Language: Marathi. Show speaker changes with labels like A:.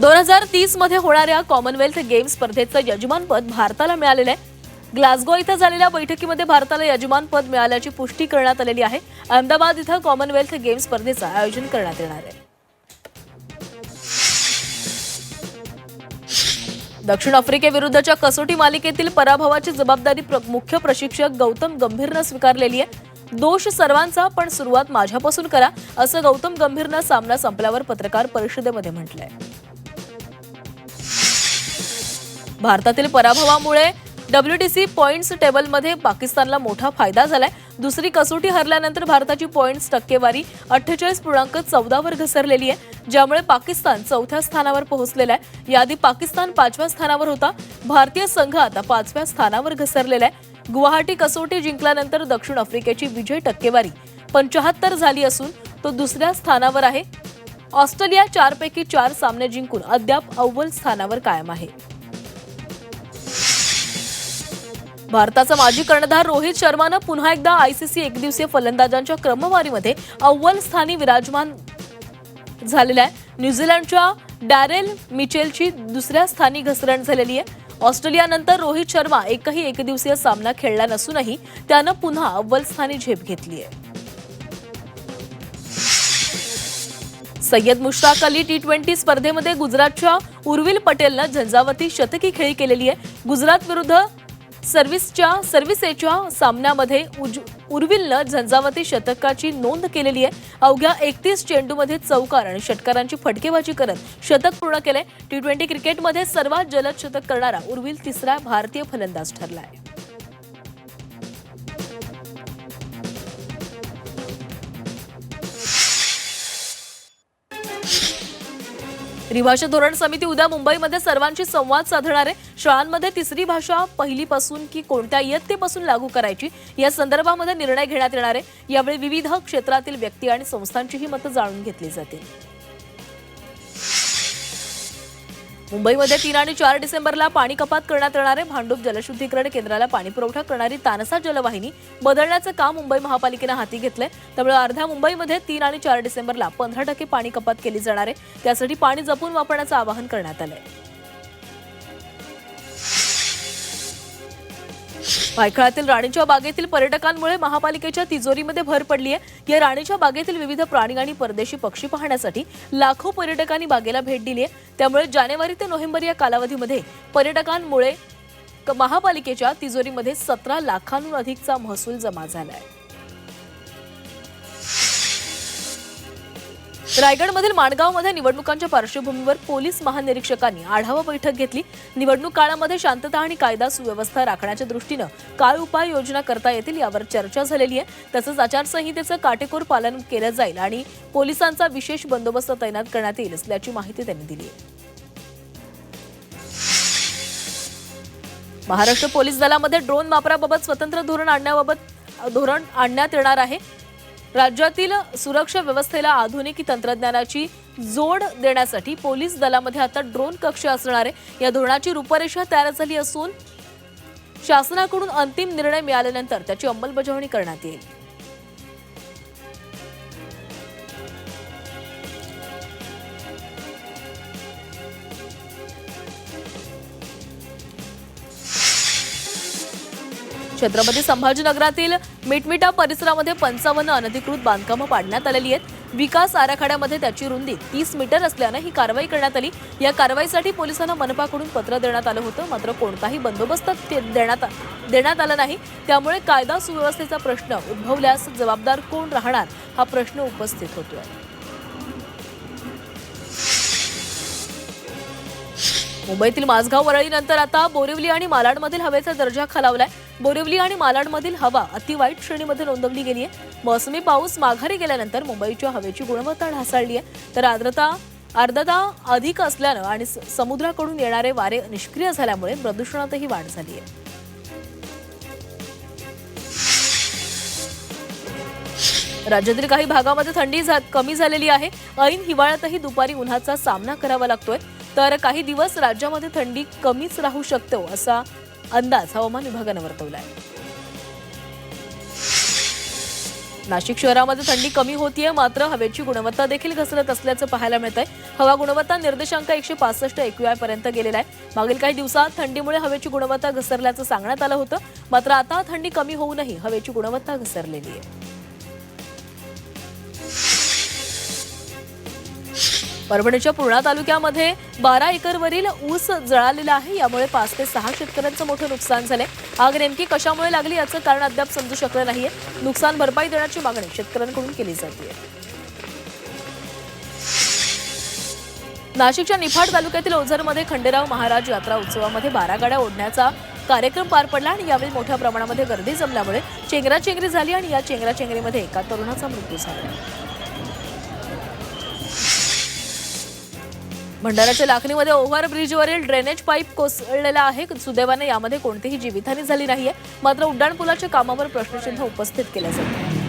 A: दोन हजार तीसमध्ये होणाऱ्या कॉमनवेल्थ गेम्स स्पर्धेचं यजमानपद भारताला मिळालेलं आहे. ग्लासगो इथं झालेल्या बैठकीमध्ये भारताला यजमानपद मिळाल्याची पुष्टी करण्यात आलेली आहे. अहमदाबाद इथं कॉमनवेल्थ गेम्स स्पर्धेचं आयोजन करण्यात येणार आहे. दक्षिण आफ्रिकेविरुद्धच्या कसोटी मालिकेतील पराभवाची जबाबदारी प्र- मुख्य प्रशिक्षक गौतम गंभीरनं स्वीकारलेली आहे. दोष सर्वांचा पण सुरुवात माझ्यापासून करा असं गौतम गंभीरनं सामना संपल्यावर पत्रकार परिषदेमध्ये म्हटलंय. भारतातील पराभवामुळे डब्ल्यूटीसी पॉईंट्स टेबलमध्ये पाकिस्तानला मोठा फायदा झालाय. दुसरी कसोटी हरल्यानंतर भारताची पॉईंट्स टक्केवारी अठ्ठेचाळीस पूर्णांक चौदावर घसरलेली आहे. ज्यामुळे पाकिस्तान चौथ्या स्थानावर पोहोचलेला आहे. याआधी पाकिस्तान पाचव्या स्थानावर होता. भारतीय संघ आता पाचव्या स्थानावर घसरलेला आहे. गुवाहाटी कसोटी जिंकल्यानंतर दक्षिण आफ्रिकेची विजय टक्केवारी पंचाहत्तर झाली असून तो दुसऱ्या स्थानावर आहे. ऑस्ट्रेलिया चारपैकी चार सामने जिंकून अद्याप अव्वल स्थानावर कायम आहे. भारताचा माजी कर्णधार रोहित शर्मानं पुन्हा एकदा आयसीसी एकदिवसीय फलंदाजांच्या क्रमवारीमध्ये अव्वल स्थानी विराजमान झालेला आहे. न्यूझीलंडच्या डॅरेल मिचेलची दुसऱ्या स्थानी घसरण झालेली आहे. ऑस्ट्रेलियानंतर रोहित शर्मा एकही एकदिवसीय सामना खेळला नसूनही त्यानं पुन्हा अव्वल स्थानी झेप घेतली आहे. सय्यद मुश्ताक अली टी ट्वेंटी स्पर्धेमध्ये गुजरातच्या उर्विल पटेलनं झंझावती शतकी खेळी केलेली आहे. गुजरात विरुद्ध सर्व्हिसच्या सर्व्हिसेच्या सामन्यामध्ये उज उर्विलनं झंझावती शतकाची नोंद केलेली आहे. अवघ्या एकतीस चेंडूमध्ये चौकार आणि षटकारांची फटकेबाजी करत शतक पूर्ण केले टी ट्वेंटी क्रिकेटमध्ये सर्वात जलद शतक करणारा उर्विल तिसरा भारतीय फलंदाज ठरला आहे त्रिभाषा धोरण समिती उद्या मुंबईमध्ये सर्वांशी संवाद साधणार आहे. शाळांमध्ये तिसरी भाषा पहिलीपासून की कोणत्या इयत्तेपासून लागू करायची या संदर्भामध्ये निर्णय घेण्यात येणार आहे. यावेळी विविध क्षेत्रातील व्यक्ती आणि संस्थांचीही मतं जाणून घेतली जातील. मुंबईमध्ये तीन आणि चार डिसेंबरला पाणी कपात करण्यात येणार आहे. भांडूप जलशुद्धीकरण केंद्राला पाणीपुरवठा करणारी तानसा जलवाहिनी बदलण्याचं काम मुंबई महापालिकेनं हाती घेतलंय. त्यामुळे अर्ध्या मुंबईमध्ये तीन आणि चार डिसेंबरला पंधरा टक्के पाणी कपात केली जाणार आहे. त्यासाठी पाणी जपून वापरण्याचं आवाहन करण्यात आलं आहे भायखळातील राणीच्या बागेतील पर्यटकांमुळे महापालिकेच्या तिजोरीमध्ये भर पडली आहे या राणीच्या बागेतील विविध प्राणी आणि परदेशी पक्षी पाहण्यासाठी लाखो पर्यटकांनी बागेला भेट दिली आहे त्यामुळे जानेवारी ते नोव्हेंबर या कालावधीमध्ये पर्यटकांमुळे क- महापालिकेच्या तिजोरीमध्ये सतरा लाखांहून अधिकचा महसूल जमा झाला आहे रायगडमधील माणगावमध्ये निवडणुकांच्या पार्श्वभूमीवर पोलीस महानिरीक्षकांनी आढावा बैठक घेतली. निवडणूक काळामध्ये शांतता आणि कायदा सुव्यवस्था राखण्याच्या दृष्टीनं काय उपाययोजना करता येतील यावर चर्चा झालेली आहे. तसंच आचारसंहितेचं काटेकोर पालन केलं जाईल आणि पोलिसांचा विशेष बंदोबस्त तैनात करण्यात येईल असल्याची माहिती त्यांनी दिली आहे. महाराष्ट्र पोलीस दलामध्ये ड्रोन वापराबाबत स्वतंत्र धोरण आणण्याबाबत धोरण आणण्यात येणार आहे. राज्यातील सुरक्षा व्यवस्थेला आधुनिक तंत्रज्ञानाची जोड देण्यासाठी पोलीस दलामध्ये आता ड्रोन कक्ष असणारे या धोरणाची रूपरेषा तयार झाली असून शासनाकडून अंतिम निर्णय मिळाल्यानंतर त्याची अंमलबजावणी करण्यात येईल. छत्रपती संभाजीनगरातील मिटमिटा परिसरामध्ये पंचावन्न अनधिकृत बांधकामं पाडण्यात आलेली आहेत. विकास आराखड्यामध्ये त्याची रुंदी तीस मीटर असल्यानं ही कारवाई करण्यात आली. या कारवाईसाठी पोलिसांना मनपाकडून पत्र देण्यात आलं होतं. मात्र कोणताही बंदोबस्त ते देण्यात देण्यात आला नाही. त्यामुळे कायदा सुव्यवस्थेचा प्रश्न उद्भवल्यास जबाबदार कोण राहणार हा प्रश्न उपस्थित होतोय. मुंबईतील माझगाव वरळीनंतर आता बोरिवली आणि मालाडमधील हवेचा दर्जा खालावलाय. बोरिवली आणि मालाडमधील हवा अतिवाईट श्रेणीमध्ये नोंदवली गेली आहे मोसमी पाऊस माघारी गेल्यानंतर मुंबईच्या हवेची गुणवत्ता ढासळली आहे. तर आर्द्रता आर्द्रता अधिक असल्यानं आणि समुद्राकडून येणारे वारे निष्क्रिय झाल्यामुळे प्रदूषणातही वाढ झाली आहे. राज्यातील काही भागामध्ये थंडी झा- कमी झालेली आहे. ऐन हिवाळ्यातही दुपारी उन्हाचा सामना करावा लागतोय. तर काही दिवस राज्यामध्ये थंडी कमीच राहू शकतो असा अंदाज हवामान विभागानं वर्तवला आहे नाशिक शहरामध्ये थंडी कमी होतीये मात्र हवेची गुणवत्ता देखील घसरत असल्याचं पाहायला मिळतंय. हवा गुणवत्ता निर्देशांक एकशे पासष्ट एक्यूआय पर्यंत गेलेला आहे. मागील काही दिवसात थंडीमुळे हवेची गुणवत्ता घसरल्याचं सांगण्यात आलं होतं मात्र आता थंडी कमी होऊनही हवेची गुणवत्ता घसरलेली आहे. परभणीच्या पूर्णा तालुक्यामध्ये बारा एकरवरील ऊस जळालेला आहे. यामुळे पाच ते सहा शेतकऱ्यांचं मोठं नुकसान झालंय. आग नेमकी कशामुळे लागली याचं कारण अद्याप समजू शकलं नाहीये. नुकसान भरपाई देण्याची मागणी शेतकऱ्यांकडून केली जाते. नाशिकच्या निफाड तालुक्यातील ओझरमध्ये खंडेराव महाराज यात्रा उत्सवामध्ये बारा गाड्या ओढण्याचा कार्यक्रम पार पडला आणि यावेळी मोठ्या प्रमाणामध्ये गर्दी जमल्यामुळे चेंगराचेंगरी झाली आणि या चेंगराचेंगरीमध्ये एका तरुणाचा मृत्यू झाला. भंडाऱ्याच्या लाखणीमध्ये ओव्हर ब्रिजवरील ड्रेनेज पाईप कोसळलेला आहे. सुदैवाने यामध्ये कोणतीही जीवितहानी झाली नाहीये. मात्र उड्डाणपुलाच्या कामावर प्रश्नचिन्ह उपस्थित केलं जातं